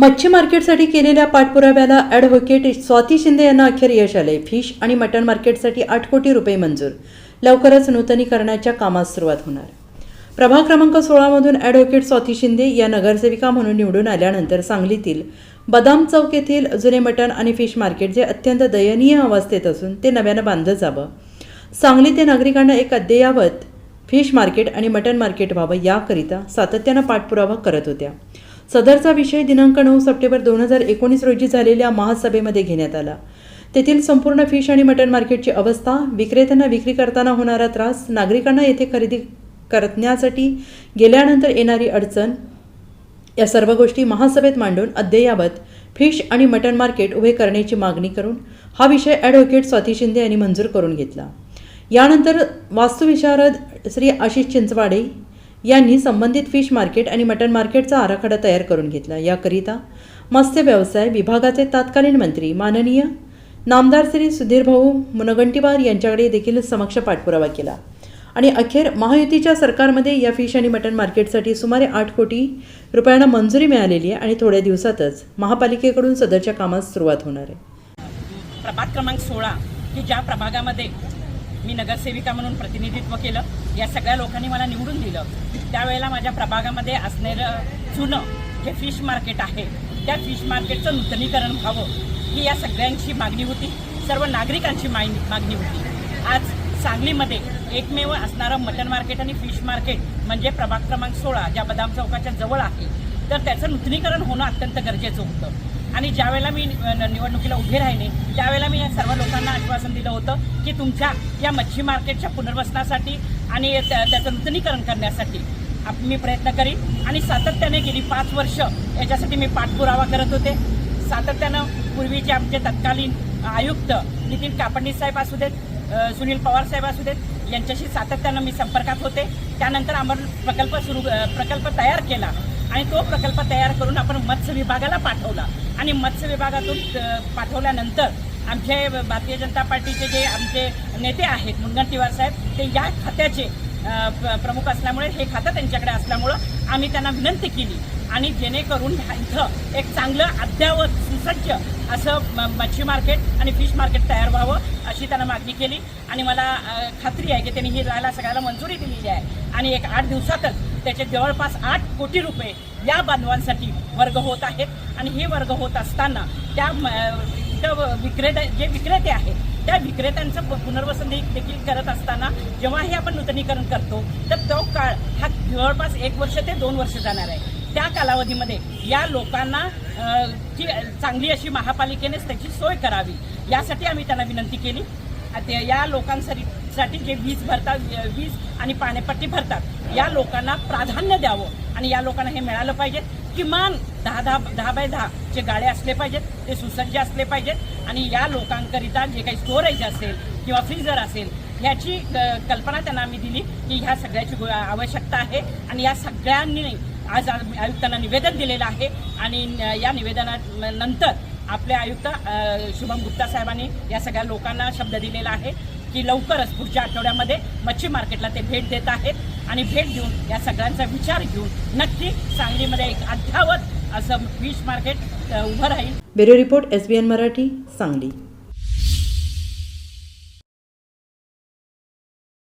मच्छी मार्केटसाठी केलेल्या पाठपुराव्याला ॲडव्होकेट स्वाती शिंदे यांना अखेर यश आले फिश आणि मटण मार्केटसाठी आठ कोटी रुपये मंजूर. लवकरच नूतनीकरणाच्या कामास सुरुवात होणार. प्रभाग क्रमांक सोळामधून ॲडव्होकेट स्वाती शिंदे या नगरसेविका म्हणून निवडून आल्यानंतर सांगलीतील बदाम चौक येथील जुने मटण आणि फिश मार्केट जे अत्यंत दयनीय अवस्थेत असून ते नव्यानं बांधलं जावं. सांगली ते नागरिकांना एक अद्ययावत फिश मार्केट आणि मटण मार्केट व्हावं याकरिता सातत्यानं पाठपुरावा करत होत्या. सदरचा विषय दिनांक नऊ सप्टेंबर दोन हजार एकोणीस रोजी झालेल्या महासभेमध्ये घेण्यात आला. तेथील संपूर्ण फिश आणि मटण मार्केटची अवस्था विक्रेत्यांना विक्री करताना होणारा त्रास नागरिकांना येथे खरेदी करण्यासाठी गेल्यानंतर येणारी अडचण या सर्व गोष्टी महासभेत मांडून अद्ययावत फिश आणि मटण मार्केट उभे करण्याची मागणी करून हा विषय ॲडव्होकेट स्वाती शिंदे यांनी मंजूर करून घेतला. यानंतर वास्तुविशारद श्री आशिष चिंचवाडे यांनी संबंधित फिश मार्केट आणि मटण मार्केटचा आराखडा तयार करून घेतला. याकरिता मत्स्य व्यवसाय विभागाचे तत्कालीन मंत्री माननीय नामदार श्री सुधीरभाऊ मुनगंटीवार यांच्याकडे देखील समक्ष पाठपुरावा केला आणि अखेर महायुतीच्या सरकारमध्ये या फिश आणि मटण मार्केटसाठी सुमारे आठ कोटी रुपयांना मंजुरी मिळालेली आहे आणि थोड्या दिवसातच महापालिकेकडून सदरच्या कामास सुरुवात होणार आहे. प्रभाग क्रमांक सोळा की ज्या प्रभागामध्ये मी नगरसेविका म्हणून प्रतिनिधित्व केलं. या सगळ्या लोकांनी मला निवडून दिलं. त्यावेळेला माझ्या प्रभागामध्ये असणारं जुनं जे फिश मार्केट आहे त्या फिश मार्केटचं नूतनीकरण व्हावं ही या सगळ्यांची मागणी होती. सर्व नागरिकांची मागणी मागणी होती. आज सांगलीमध्ये एकमेव असणारं मटण मार्केट आणि फिश मार्केट म्हणजे प्रभाग क्रमांक सोळा ज्या बदाम चौकाच्या जवळ आहे. तर त्याचं नूतनीकरण होणं अत्यंत गरजेचं होतं. आणि ज्यावेळेला मी न- निवडणुकीला उभे राहिले त्यावेळेला मी या सर्व लोकांना आश्वासन दिलं होतं की तुमच्या या मच्छी मार्केटच्या पुनर्वसनासाठी आणि त्या- त्याचं नूतनीकरण करण्यासाठी मी प्रयत्न करीन. आणि सातत्याने गेली पाच वर्ष याच्यासाठी मी पाठपुरावा करत होते. सातत्यानं पूर्वीचे आमचे तत्कालीन आयुक्त नितीन कापडणी साहेब असू देत सुनील पवार साहेब असू देत यांच्याशी सातत्यानं मी संपर्कात होते. त्यानंतर आपण प्रकल्प सुरू प्रकल्प तयार केला आणि तो प्रकल्प तयार करून आपण मत्स्य विभागाला पाठवला. आणि मत्स्य विभागातून पाठवल्यानंतर आमचे भारतीय जनता पार्टीचे जे आमचे नेते आहेत मुनगंटीवार साहेब ते या खात्याचे प्रमुख असल्यामुळे हे खातं त्यांच्याकडे असल्यामुळं आम्ही त्यांना विनंती केली. आणि जेणेकरून इथं एक चांगलं अद्ययावत सुसज्ज असं म- मच्छी मार्केट आणि फिश मार्केट तयार व्हावं अशी त्यांना मागणी केली. आणि मला खात्री आहे की त्यांनी ही राहायला सगळ्याला मंजुरी दिलेली आहे. आणि एक आठ दिवसातच त्याचे जवळपास आठ कोटी रुपये या बांधवांसाठी वर्ग होत आहेत आणि हे वर्ग होत असताना त्या म- विक्रेते जे विक्रेते आहेत त्या विक्रेत्यांचं प- पुनर्वसन देखील करत असताना जेव्हा हे आपण नूतनीकरण करतो तर तो काळ हा जवळपास एक वर्ष ते दोन वर्ष जाणार आहे. त्या कालावधीमध्ये या लोकांना ती चांगली अशी महापालिकेनेच त्याची सोय करावी. यासाठी आम्ही त्यांना विनंती केली. ते या लोकांसाठी साठी जे वीज भरतात वीज आणि पाणीपट्टी भरतात या लोकांना प्राधान्य द्यावं. आणि या लोकांना हे मिळालं पाहिजे. किमान दहा दहा दहा बाय दहा जे गाळे असले पाहिजेत ते सुसज्ज असले पाहिजेत. आणि या लोकांकरिता जे काही स्टोरेज असेल किंवा फ्रीजर असेल ह्याची क- कल्पना त्यांना आम्ही दिली की ह्या सगळ्याची गो- आवश्यकता आहे. आणि या सगळ्यांनी आज आयुक्तांना निवेदन दिलेलं आहे. आणि या निवेदनानंतर आपले आयुक्त शुभम गुप्ता साहेबांनी या सगळ्या लोकांना शब्द दिलेला आहे. की लवकरच पुढच्या आठवड्यामध्ये मच्छी मार्केटला ते भेट देत आहेत. आणि भेट देऊन या सगळ्यांचा विचार घेऊन नक्की सांगलीमध्ये एक अद्यावत असं फिश मार्केट उभं राहील. Bureau report S B N Marathi Sangli.